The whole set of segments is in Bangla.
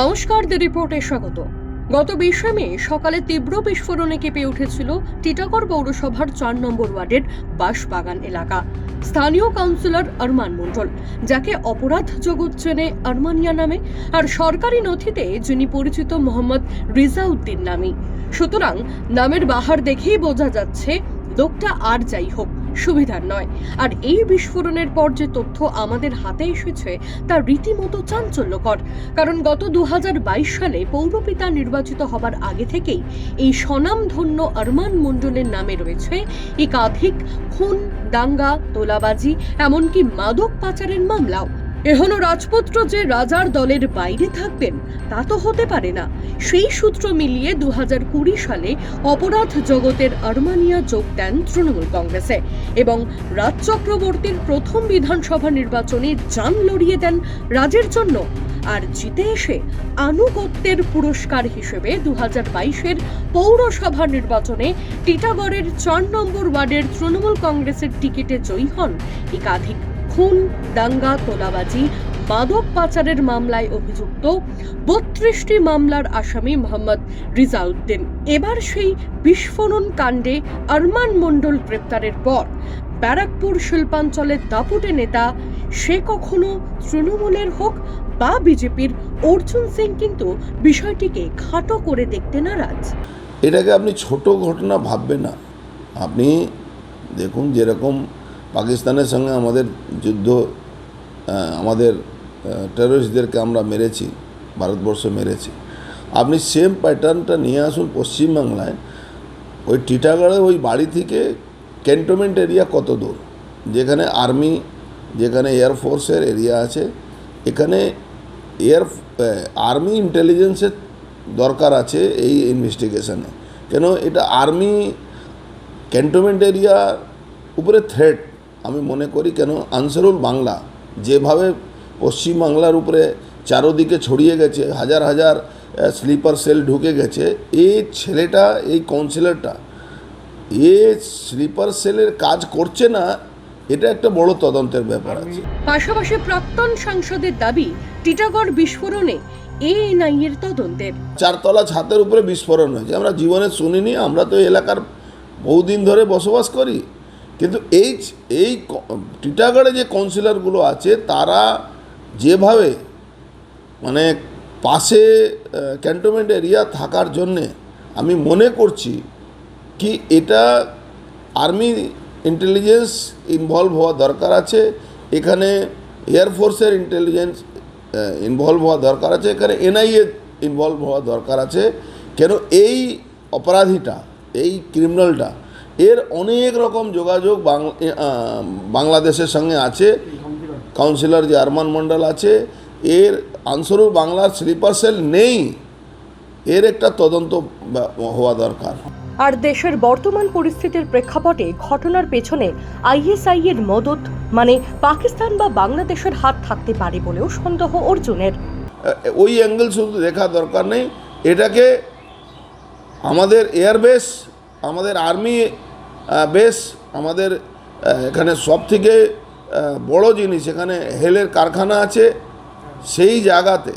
নমস্কার, দ্য রিপোর্টে স্বাগত। গত বিশে মে সকালে তীব্র বিস্ফোরণে কেঁপে উঠেছিল টিটাগড় পৌরসভার চার নম্বর ওয়ার্ডের বাঁশবাগান এলাকা। স্থানীয় কাউন্সিলর আরমান মণ্ডল, যাকে অপরাধ জগৎ চেনে আরমানিয়া নামে, আর সরকারি নথিতে যিনি পরিচিত মোহাম্মদ রিজাউদ্দিন নামী। সুতরাং নামের বাহার দেখেই বোঝা যাচ্ছে লোকটা আর যাই হোক। সুবিধার নয়। আর এই বিস্ফোরণের পর যে তথ্য আমাদের হাতে এসেছে, তা রীতিমতো চাঞ্চল্যকর। কারণ গত দু হাজার বাইশ সালে পৌরপিতা নির্বাচিত হবার আগে থেকেই এই স্বনামধন্য আরমান মণ্ডলের নামে রয়েছে একাধিক খুন, দাঙ্গা, তোলাবাজি, এমনকি মাদক পাচারের মামলাও। এহনো রাজপুত্র যে রাজার দলের বাইরে থাকবেন, তা তো হতে পারে না। সেই সূত্র মিলিয়ে দু কুড়ি সালে অপরাধ জগতের আরমানিয়া যোগ দেন তৃণমূল কংগ্রেসে এবং রাজ চক্রবর্তীর প্রথম বিধানসভা নির্বাচনে যান লড়িয়ে দেন রাজের জন্য। আর জিতে এসে আনুগত্যের পুরস্কার হিসেবে দু হাজার বাইশের পৌরসভা নির্বাচনে টিটাগড়ের চার নম্বর ওয়ার্ডের তৃণমূল কংগ্রেসের টিকিটে জয়ী হন একাধিক খুন, দাঙ্গা, তোলাবাজি, মাদক পাচারের মামলায় অভিযুক্ত বত্রিশটি মামলার আসামি মোহাম্মদ রিজাউদ্দিন। এবার সেই বিস্ফোরণ কাণ্ডে আরমান মণ্ডল গ্রেপ্তারের পর ব্যারাকপুর শিল্পাঞ্চলের দাপুটে নেতা সে কখনো তৃণমূলের হোক বা বিজেপির, অর্জুন সিং কিন্তু বিষয়টিকে খাটো করে দেখতে নারাজ। এটাকে আপনি ছোট ঘটনা ভাববে না। আপনি দেখুন যেরকম পাকিস্তানের সঙ্গে আমাদের যুদ্ধ আমাদের টেররিস্টদেরকে আমরা মেরেছি, ভারতবর্ষ মেরেছি। আপনি সেম প্যাটার্নটা নিয়ে আসুন পশ্চিমবাংলায়, ওই টিটাগড়ে ওই বাড়ি থেকে ক্যান্টনমেন্ট এরিয়া কত দূর? যেখানে আর্মি যেখানে এয়ারফোর্সের এরিয়া আছে, এখানে এয়ার আর্মি ইন্টেলিজেন্সের দরকার আছে এই ইনভেস্টিগেশনে কেন? এটা আর্মি ক্যান্টনমেন্ট এরিয়ার উপরে থ্রেট আমি মনে করি কেন? আনসারুল বাংলা যেভাবে পশ্চিম বাংলার উপরে চারোদিকে ছড়িয়ে গেছে হাজার হাজার স্লিপার সেল ঢুকে গেছে এই ছেলেটা এই কাউন্সিলরটা এ স্লিপার সেলের কাজ করছে না এটা একটা বড় তদন্তের ব্যাপার আছে। পাশাপাশি প্রাক্তন সাংসদের দাবি টিটাগড় বিস্ফোরণে এএনআই এর তদন্তের। চারতলা ছাতের উপরে বিস্ফোরণ হয়েছে। আমরা জীবনে শুনিনি আমরা তো এলাকার বহুদিন ধরে বসবাস করি। কিন্তু এই এই টিটাগড়ে যে কাউন্সিলরগুলো আছে, তারা যেভাবে মানে পাশে ক্যান্টনমেন্ট এরিয়া থাকার জন্যে আমি মনে করছি কি এটা আর্মি ইন্টেলিজেন্স ইনভলভ হওয়া দরকার আছে, এখানে এয়ারফোর্সের ইন্টেলিজেন্স ইনভলভ হওয়া দরকার আছে, এখানে এনআইএ ইনভলভ হওয়া দরকার আছে। কেন এই অপরাধীটা, এই ক্রিমিনালটা এর অনেক রকম যোগাযোগ বাংলাদেশের সঙ্গে আছে। কাউন্সিলর যে আরমান মণ্ডল আছে এর আনসারুল বাংলার স্লিপার সেল নেই। এর একটা তদন্ত হওয়া দরকার। আর দেশের বর্তমান পরিস্থিতির প্রেক্ষাপটে ঘটনার পেছনে আইএসআই এর মদত মানে পাকিস্তান বা বাংলাদেশের হাত থাকতে পারে বলেও সন্দেহ অর্জুনের। ওই অ্যাঙ্গেল শুধু দেখা দরকার নেই। এটাকে আমাদের এয়ারবেস আমাদের আর্মি বেস আমাদের এখানে সব থেকে বড় জিনিস এখানে হেলের কারখানা আছে। সেই জায়গাতে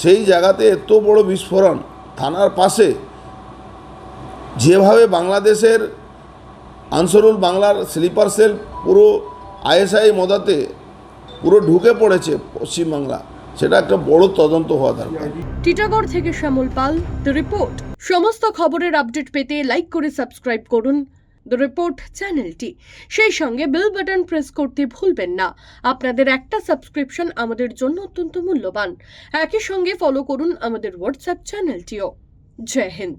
সেই জায়গাতে এত বড় বিস্ফোরণ থানার পাশে। যেভাবে বাংলাদেশের আনসারুল বাংলার স্লিপার সেল পুরো আইএসআই মদাতে পুরো ঢুকে পড়েছে পশ্চিমবাংলা। সেটা একটা বড় তদন্ত হওয়া দরকার। টিটাগড় থেকে শ্যামল পাল দ্য রিপোর্ট সমস্ত খবরের আপডেট পেতে লাইক করে সাবস্ক্রাইব করুন। দ্য রিপোর্ট চ্যানেলটি সেই সঙ্গে বেল বাটন প্রেস করতে ভুলবেন না। আপনাদের একটা সাবস্ক্রিপশন আমাদের জন্য অত্যন্ত মূল্যবান। একই সঙ্গে ফলো করুন আমাদের হোয়াটসঅ্যাপ চ্যানেলটিও জয় হিন্দ।